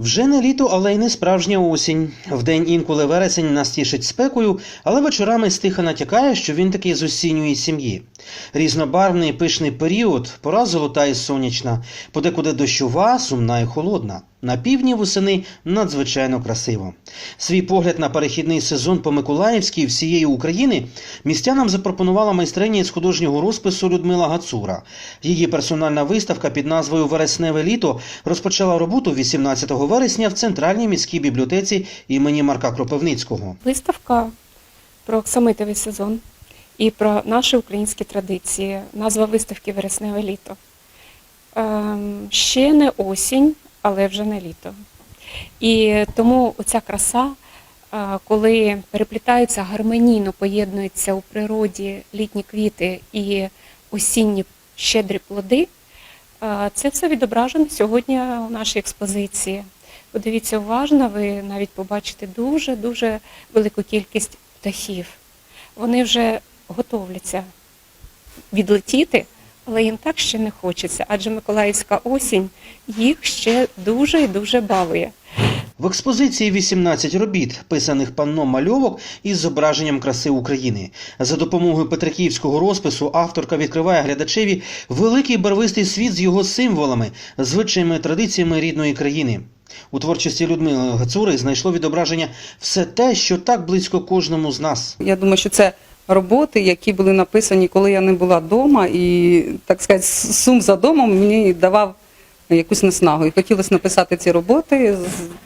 Вже не літо, але й не справжня осінь. Вдень інколи вересень нас тішить спекою, але вечорами стиха натякає, що він таки з осінньої сім'ї. Різнобарвний пишний період, пора золота і сонячна, подекуди дощова, сумна і холодна. На півдні восени надзвичайно красиво. Свій погляд на перехідний сезон по Миколаївській всієї України містянам запропонувала майстриня із художнього розпису Людмила Гацура. Її персональна виставка під назвою Вересневе літо розпочала роботу 18 вересня в центральній міській бібліотеці імені Марка Кропивницького. Виставка про оксамитовий сезон і про наші українські традиції. Назва виставки Вересневе літо. Ем, ще не осінь, але вже не літо. І тому оця краса, е, коли переплітаються гармонійно, поєднуються у природі літні квіти і осінні щедрі плоди, е, це все відображено сьогодні у нашій експозиції. Подивіться уважно, ви навіть побачите дуже-дуже велику кількість птахів. Вони вже готовляться відлетіти, але їм так ще не хочеться, адже Миколаївська осінь їх ще дуже і дуже балує. В експозиції 18 робіт, писаних панно мальовок із зображенням краси України. За допомогою петриківського розпису авторка відкриває глядачеві великий барвистий світ з його символами, звичаями традиціями рідної країни. У творчості Людмили Гацури знайшло відображення все те, що так близько кожному з нас. Я думаю, що це роботи, які були написані, коли я не була вдома, і так сказати, сум за домом мені давав якусь наснагу. І хотілося написати ці роботи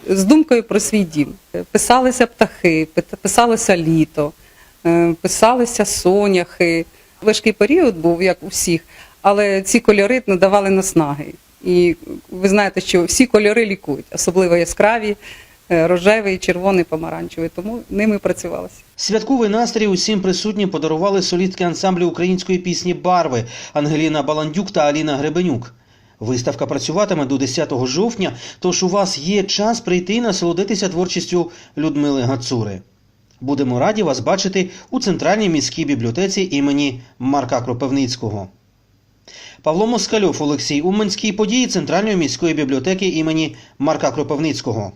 з, з думкою про свій дім. Писалися птахи, пи- писалося літо, е, писалися соняхи. Важкий період був, як у всіх, але ці кольори надавали наснаги. І ви знаєте, що всі кольори лікують, особливо яскраві, рожевий, червоний, помаранчевий. Тому ними працювалося. Святковий настрій усім присутнім подарували солістки ансамблю української пісні Барви Ангеліна Баландюк та Аліна Гребенюк. Виставка працюватиме до 10 жовтня, тож у вас є час прийти і насолодитися творчістю Людмили Гацури. Будемо раді вас бачити у центральній міській бібліотеці імені Марка Кропивницького. Павло Москальов, Олексій Уманський, події Центральної міської бібліотеки імені Марка Кропивницького.